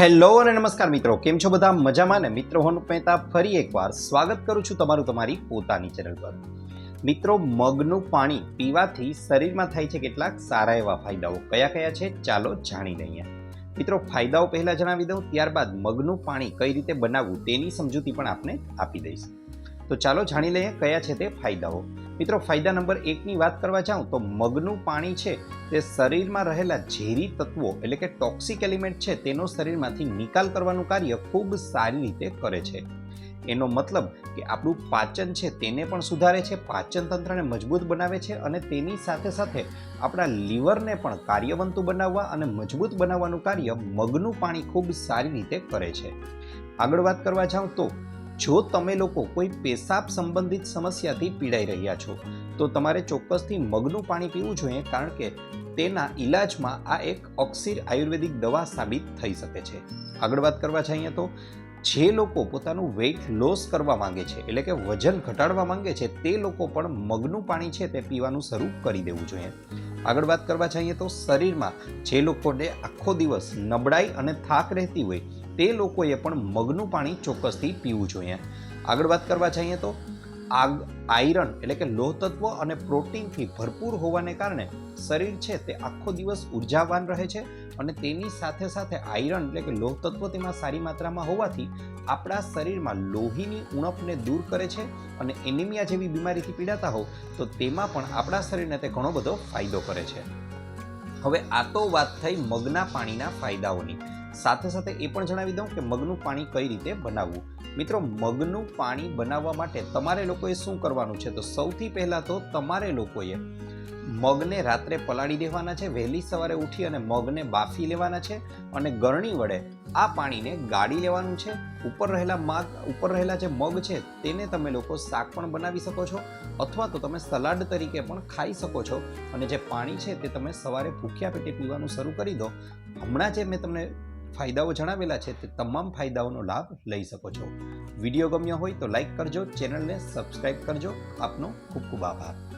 Hello અને નમસ્કાર મિત્રો, કેમ છો બધા? મજામાં ને? મિત્રો, હું મહેતા ફરી એકવાર સ્વાગત કરું છું તમારું તમારી પોતાની ચેનલ પર. મિત્રો, મગનું પાણી પીવાથી શરીરમાં થાય છે કેટલાક સારા એવા ફાયદાઓ. કયા કયા છે? ચાલો જાણી લઈએ. મિત્રો, ફાયદાઓ પહેલાં જણાવી દઉં, ત્યારબાદ મગનું પાણી કઈ રીતે બનાવવું તેની સમજૂતી પણ આપને આપી દઈશ. તો ચાલો જાણી લઈએ કયા છે તે ફાયદાઓ. મિત્રો, ફાયદા નંબર એકની વાત કરવા જાઉં તો મગનું પાણી છે તે શરીરમાં રહેલા ઝેરી તત્વો એટલે કે ટોક્સિક એલિમેન્ટ છે તેનો શરીરમાંથી નિકાલ કરવાનું કાર્ય ખૂબ સારી રીતે કરે છે. એનો મતલબ કે આપણું પાચન છે તેને પણ સુધારે છે, પાચન તંત્રને મજબૂત બનાવે છે અને તેની સાથે સાથે આપણા લીવરને પણ કાર્યવંતું બનાવવા અને મજબૂત બનાવવાનું કાર્ય મગનું પાણી ખૂબ સારી રીતે કરે છે. આગળ વાત કરવા જાઉં તો જો તમે લોકો કોઈ પેશાબ સંબંધિત સમસ્યાથી પીડાઈ રહ્યા છો, તો તમારે ચોક્કસથી મગનું પાણી પીવું જોઈએ કારણ કે તેના ઈલાજમાં આ એક ઓક્સિર આયુર્વેદિક દવા સાબિત થઈ શકે છે. આગળ વાત કરવા જઈએ તો, જે લોકો પોતાનું વેઇટ લોસ કરવા માંગે છે, એટલે કે વજન ઘટાડવા માંગે છે, તે લોકો પણ મગનું પાણી છે તે પીવાનું શરૂ કરી દેવું જોઈએ. આગળ વાત કરવા જઈએ તો, શરીરમાં જે લોકોને આખો દિવસ નબળાઈ અને થાક રહેતી હોય તે લોકોએ પણ મગનું પાણી ચોક્કસથી પીવું જોઈએ. આગળ વાત કરવા જઈએ તો, આગ, આયરન એટલે કે લોહ તત્વ અને પ્રોટીનથી ભરપૂર હોવાને કારણે શરીર છે તે આખો દિવસ ઉર્જાવાન રહે છે અને તેની સાથે સાથે આયરન એટલે કે લોહ તત્વ તેમાં સારી માત્રામાં હોવાથી આપણા શરીરમાં લોહીની ઉણપને દૂર કરે છે અને એનિમિયા જેવી બીમારીથી પીડાતા હોવ તો તેમાં પણ આપણા શરીરને તે ઘણો બધો ફાયદો કરે છે. હવે આ તો વાત થઈ મગના પાણીના ફાયદાઓની. સાથે સાથે એ પણ જણાવી દઉં કે મગનું પાણી કઈ રીતે બનાવવું? મિત્રો, મગનું પાણી બનાવવા માટે તમારે લોકોએ શું કરવાનું છે? તો સૌથી પહેલાં તો તમારે લોકોએ મગને રાત્રે પલાળી દેવાના છે, વહેલી સવારે ઉઠી અને મગને બાફી લેવાના છે અને ગરણી વડે આ પાણીને ગાળી લેવાનું છે. ઉપર રહેલા મગ, ઉપર રહેલા જે મગ છે, તેને તમે લોકો શાક પણ બનાવી શકો છો અથવા તો તમે સલાડ તરીકે પણ ખાઈ શકો છો અને જે પાણી છે તે તમે સવારે ભૂખ્યા પેટે પીવાનું શરૂ કરી દો. હમણાં જે મેં તમને ફાયદાઓ જણાવેલા છે તે તમામ ફાયદાઓનો લાભ લઈ શકો છો. વીડિયો ગમ્યો હોય તો લાઈક કરજો, ચેનલને સબસ્ક્રાઈબ કરજો. આપનો ખૂબ ખૂબ આભાર.